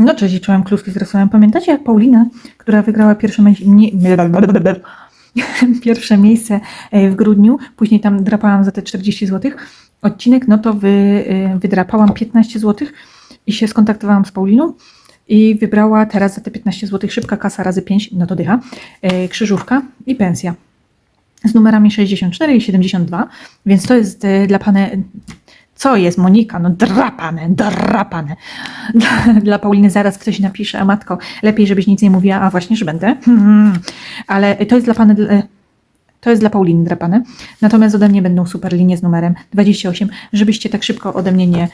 No cześć, czułam kluski z rysowaniem. Pamiętacie jak Paulina, która wygrała pierwsze, pierwsze miejsce e, w grudniu, później tam drapałam za te 40 zł odcinek, no to wy, e, wydrapałam 15 zł i się skontaktowałam z Pauliną i wybrała teraz za te 15 zł szybka kasa razy 5, no to dycha, e, krzyżówka i pensja z numerami 64 i 72, więc to jest dla pana. Co jest Monika? No drapane, drapane. Dla, Pauliny zaraz ktoś napisze, a matko, lepiej żebyś nic nie mówiła, a właśnie, że będę. Ale to jest dla pana, to jest dla Pauliny drapane. Natomiast ode mnie będą super linie z numerem 28, żebyście tak szybko ode mnie nie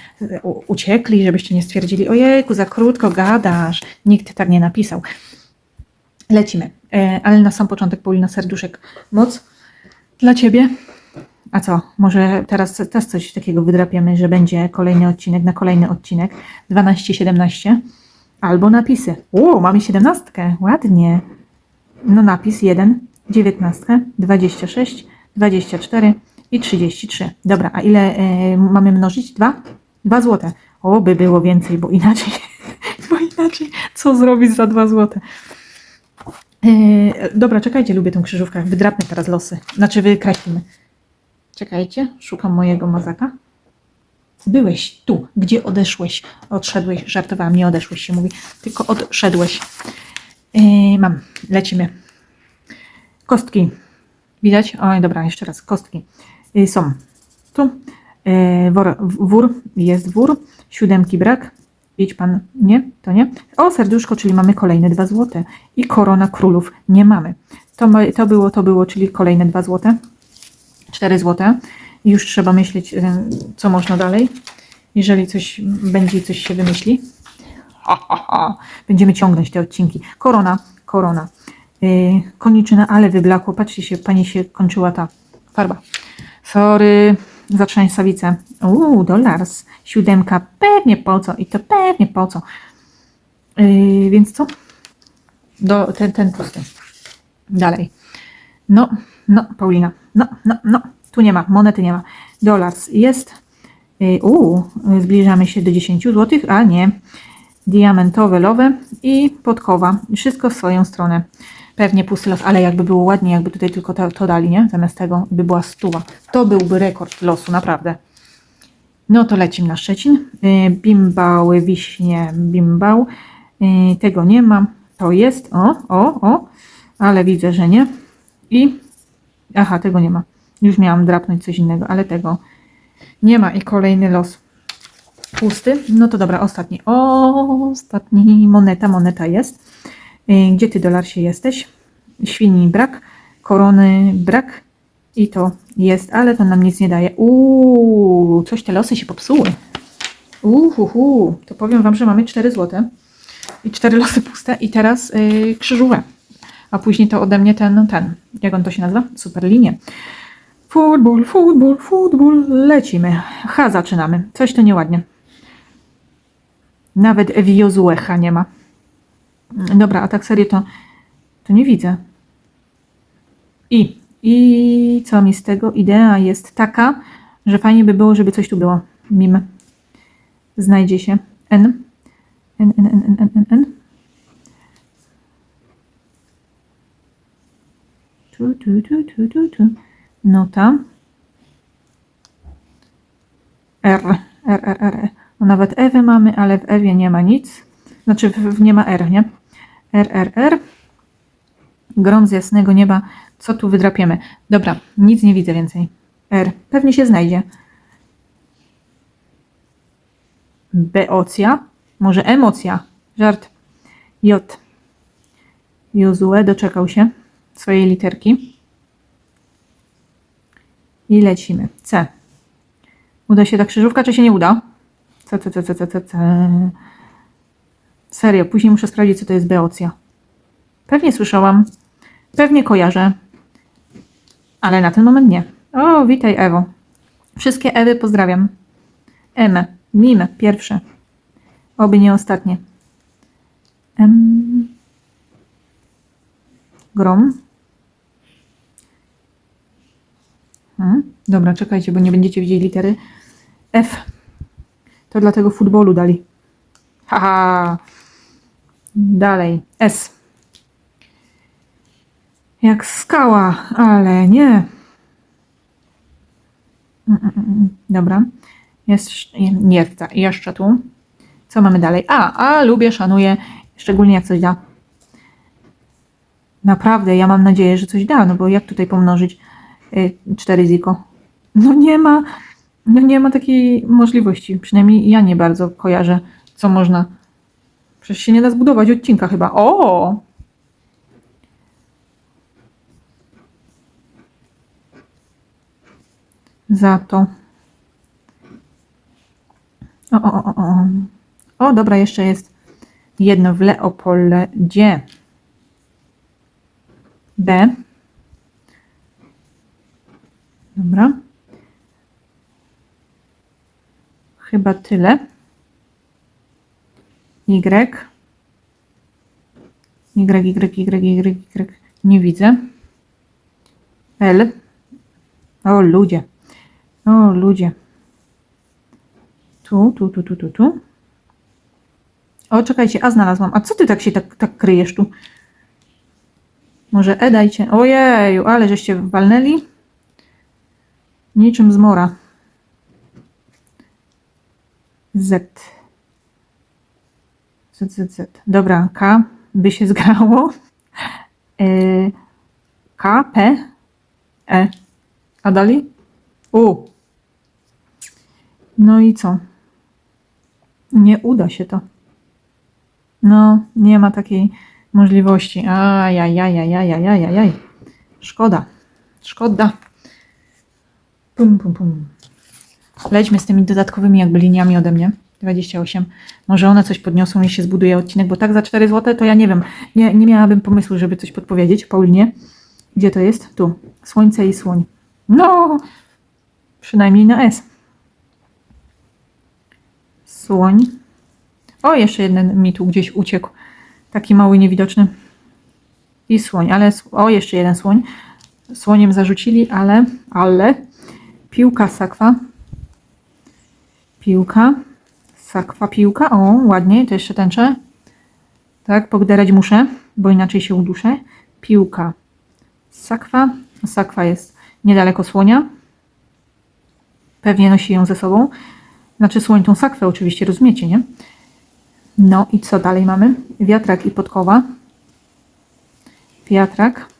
uciekli, żebyście nie stwierdzili, ojejku, za krótko gadasz. Nikt tak nie napisał. Lecimy. E, ale na sam początek Paulina Serduszek moc dla Ciebie. A co, może teraz też coś takiego wydrapiemy, że będzie kolejny odcinek na kolejny odcinek 12-17 albo napisy. O, mamy 17, ładnie. No napis 1, 19, 26, 24 i 33. Dobra, a ile e, mamy mnożyć? 2? 2 złote. O, by było więcej, bo inaczej, bo inaczej co zrobić za 2 złote? Yy, dobra, czekajcie, lubię tą krzyżówkę. Wydrapmy teraz losy. Znaczy wykreślimy. Czekajcie, szukam mojego mazaka. Byłeś tu, gdzie odeszłeś. Odszedłeś, żartowałam, nie odeszłeś się mówi, tylko odszedłeś. Yy, mam, lecimy. Kostki. Widać? Oj, dobra, jeszcze raz. Kostki. Yy, są tu. Yy, wor, wór, jest wór. Siódemki brak. Idź pan. Nie, to nie. O, serduszko, czyli mamy kolejne dwa złote. I korona królów nie mamy. To, to było, to było, czyli kolejne dwa złote. 4 złote. I Już trzeba myśleć, co można dalej. Jeżeli coś będzie, coś się wymyśli. Ha, ha, ha. Będziemy ciągnąć te odcinki. Korona, korona. Yy, koniczyna, ale wyblakło. Patrzcie się, pani się kończyła ta farba. Sorry, zatrzęsawicę. Uuu, dolars. Siódemka, pewnie po co? I to pewnie po co? Yy, więc co? Do, ten, ten pusty. Dalej. No, no, Paulina. No, no, no. Tu nie ma, monety nie ma. Dolars jest. Yy, Uuu, zbliżamy się do 10 zł, a nie. Diamentowe lowe i podkowa. Wszystko w swoją stronę. Pewnie pusty los, ale jakby było ładnie, jakby tutaj tylko to, to dali, nie? Zamiast tego by była stuwa. To byłby rekord losu, naprawdę. No to lecimy na Szczecin. Yy, Bimbały, wiśnie, bimbał. Yy, Tego nie ma. To jest. O, o, o. Ale widzę, że nie. I. Aha, tego nie ma. Już miałam drapnąć coś innego, ale tego nie ma. I kolejny los pusty. No to dobra, ostatni. Ostatni. Moneta, moneta jest. Yy, Gdzie ty, dolarsie, jesteś? Świni brak. Korony brak. I to jest, ale to nam nic nie daje. Uuu, coś te losy się popsuły. Uhuhu, to powiem Wam, że mamy 4 złote i 4 losy puste i teraz yy. A później to ode mnie ten, ten, jak on to się nazywa? Superlinie. Futbol, futbol, futbol, lecimy. H zaczynamy. Coś to nieładnie. Nawet Ewiozuecha nie ma. Dobra, a tak serio to, to nie widzę. I, I co mi z tego? Idea jest taka, że fajnie by było, żeby coś tu było. Mim. Znajdzie się. N. N, N, N, N, N, N, N. Tu, tu, tu, tu, tu, tu. Nota. R. R, R, R. No nawet Ewy mamy, ale w Ewie nie ma nic. Znaczy w, w nie ma R, nie? R, R, R. Grom z jasnego nieba. Co tu wydrapiemy? Dobra, nic nie widzę więcej. R. Pewnie się znajdzie. Beocja. Może emocja. Żart. J. Jozue doczekał się swojej literki. I lecimy. C. Uda się ta krzyżówka, czy się nie uda? C, C, C, C, C, C, C. Serio, później muszę sprawdzić, co to jest beocja. Pewnie słyszałam. Pewnie kojarzę. Ale na ten moment nie. O, witaj Ewo. Wszystkie Ewy pozdrawiam. M. Mim. Pierwsze. Oby nie ostatnie. M. Grom. Hmm. Dobra, czekajcie, bo nie będziecie widzieli litery. F. To dlatego futbolu dali. Haha. Dalej. S. Jak skała, ale nie. Mm, mm, mm. Dobra. Jest, jest jeszcze tu. Co mamy dalej? A, a lubię, szanuję, szczególnie jak coś da. Naprawdę, ja mam nadzieję, że coś da, no bo jak tutaj pomnożyć y, 4 ziko? No nie ma, no nie ma takiej możliwości. Przynajmniej ja nie bardzo kojarzę, co można. Przecież się nie da zbudować odcinka chyba. O! Za to. O, o, o, o. O, dobra, jeszcze jest jedno w Leopoldzie. B. Dobra. Chyba tyle. Y. Y, Y, Y, Y, Y. Nie widzę. L. O, ludzie. O, ludzie. Tu, tu, tu, tu, tu, tu. O, czekajcie, a znalazłam. A co ty tak się tak, tak kryjesz tu? Może E dajcie. Ojeju, ale żeście walnęli niczym zmora. Z. Z, Z, Z. Dobra, K by się zgrało. Yy, K, P, E. A dalej? U. No i co? Nie uda się to. No, nie ma takiej możliwości. Ajajajajajajajaj. Szkoda. Szkoda. Pum, pum, pum. Lećmy z tymi dodatkowymi jakby liniami ode mnie. 28. Może one coś podniosą i się zbuduje odcinek, bo tak za 4 zł to ja nie wiem. Nie, nie miałabym pomysłu, żeby coś podpowiedzieć. Paulinie, gdzie to jest? Tu. Słońce i słoń. No, przynajmniej na S. Słoń. O, jeszcze jeden mi tu gdzieś uciekł. Taki mały, niewidoczny. I słoń, ale... O, jeszcze jeden słoń. Słoniem zarzucili, ale... Ale... Piłka sakwa. Piłka. Sakwa, piłka. O, ładnie. To jeszcze tęczę. Tak, pogderać muszę, bo inaczej się uduszę. Piłka. Sakwa. Sakwa jest niedaleko słonia. Pewnie nosi ją ze sobą. Znaczy słoń tą sakwę oczywiście, rozumiecie, nie? No i co dalej mamy? Wiatrak i podkowa. Wiatrak.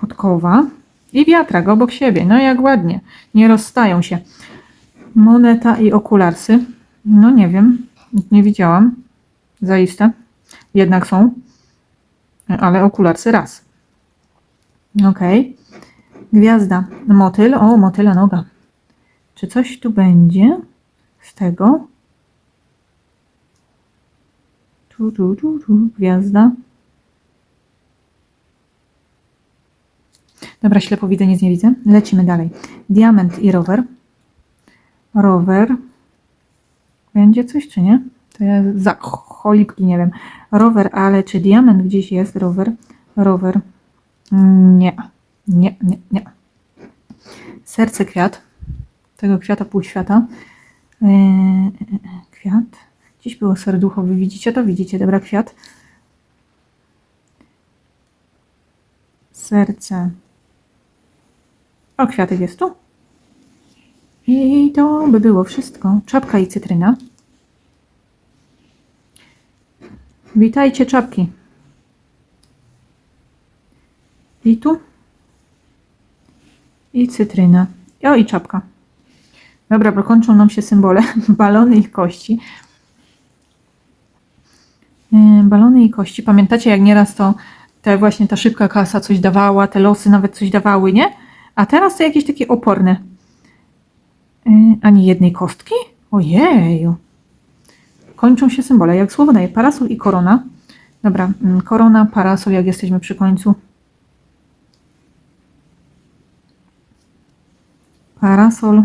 Podkowa. I wiatrak obok siebie. No jak ładnie. Nie rozstają się. Moneta i okularsy. No nie wiem. Nie widziałam. Zaiste. Jednak są. Ale okularsy raz. Okay. Gwiazda. Motyl. O, motyla noga. Czy coś tu będzie z tego? Tu, tu, tu, tu. Gwiazda. Dobra, ślepo widzę, nic nie widzę. Lecimy dalej. Diament i rower. Rower. Będzie coś, czy nie? To ja za cholipki nie wiem. Rower, ale czy diament gdzieś jest? Rower. Rower. Nie. Nie, nie, nie. Serce kwiat. Tego kwiata półświata. Yy, kwiat. Dziś było serducho. Wy widzicie to? Widzicie? Dobra, kwiat. Serce. O, kwiatek jest tu. I to by było wszystko. Czapka i cytryna. Witajcie, czapki. I tu i cytryna. O, i czapka. Dobra, bo kończą nam się symbole. Balony i kości. Yy, balony i kości. Pamiętacie, jak nieraz to te właśnie ta szybka kasa coś dawała, te losy nawet coś dawały, nie? A teraz to jakieś takie oporne. Yy, ani jednej kostki? Ojeju. Kończą się symbole. Jak słowo daje parasol i korona. Dobra, mm, korona, parasol, jak jesteśmy przy końcu. Parasol.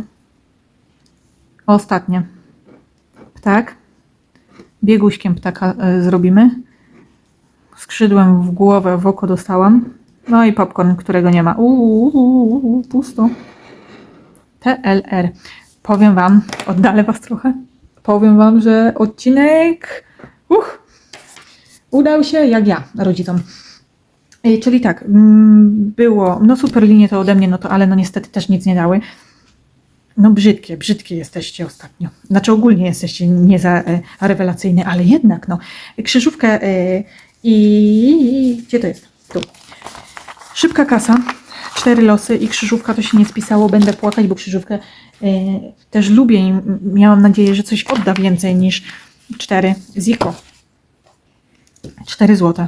Ostatnie. Ptak. Bieguśkiem ptaka y, zrobimy. Skrzydłem w głowę, w oko dostałam. No i popcorn, którego nie ma. Uuu, pusto. TLR. powiem Wam, oddalę Was trochę, powiem Wam, że odcinek uch, udał się jak ja rodzicom. Czyli tak, mm, było, no super linie to ode mnie, no to ale no niestety też nic nie dały. No brzydkie, brzydkie jesteście ostatnio. Znaczy ogólnie jesteście nie za e, rewelacyjne, ale jednak no. Krzyżówkę e, i... Gdzie to jest? Tu. Szybka kasa, cztery losy i krzyżówka to się nie spisało. Będę płakać, bo krzyżówkę e, też lubię i miałam nadzieję, że coś odda więcej niż cztery. Ziko. Cztery złote.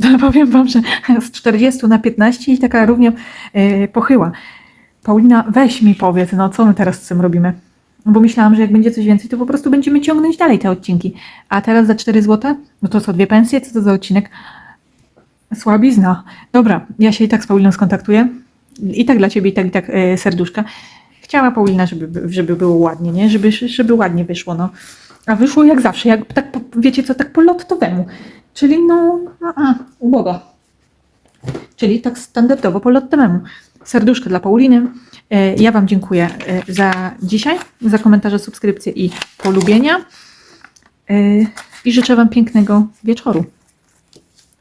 Powiem Wam, że z 40 na 15 i taka równie e, pochyła. Paulina, weź mi powiedz, no co my teraz z tym robimy? No bo myślałam, że jak będzie coś więcej, to po prostu będziemy ciągnąć dalej te odcinki. A teraz za 4 zł? No to co, dwie pensje? Co to za odcinek? Słabizna. Dobra, ja się i tak z Pauliną skontaktuję. I tak dla ciebie, i tak, i tak e, serduszka. Chciała Paulina, żeby, żeby było ładnie, nie? Żeby, żeby ładnie wyszło, no. A wyszło jak zawsze, jak tak, wiecie co, tak po lottowemu. Czyli no, a, a. Czyli tak standardowo po lottowemu. Serduszko dla Pauliny. E, Ja Wam dziękuję e, za dzisiaj, za komentarze, subskrypcje i polubienia. E, I życzę Wam pięknego wieczoru.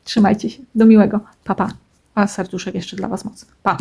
Trzymajcie się. Do miłego. Pa, pa. A serduszek jeszcze dla Was mocno. Pa.